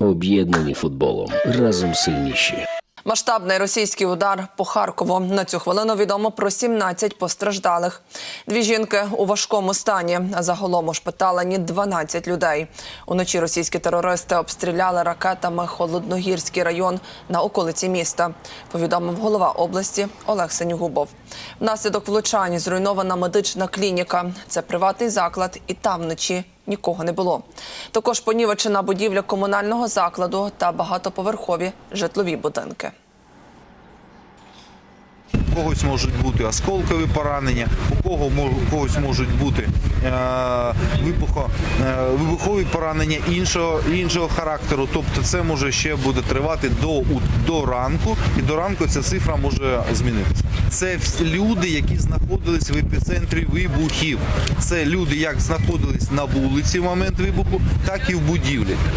Об'єднані футболом. Разом сильніші. Масштабний російський удар по Харкову. На цю хвилину відомо про 17 постраждалих. Дві жінки у важкому стані. Загалом ушпиталені 12 людей. Уночі російські терористи обстріляли ракетами Холодногірський район на околиці міста. Повідомив голова області Олег Сенюгубов. Внаслідок влучань зруйнована медична клініка. Це приватний заклад, і там вночі нікого не було. Також понівечена будівля комунального закладу та багатоповерхові житлові будинки. У когось можуть бути осколкові поранення, у кого у когось можуть бути е, вибухо, е, вибухові поранення іншого, іншого характеру. Тобто це може ще буде тривати до, до ранку, і до ранку ця цифра може змінитися. Це люди, які знаходились в епіцентрі вибухів. Це люди, як знаходились на вулиці в момент вибуху, так і в будівлі.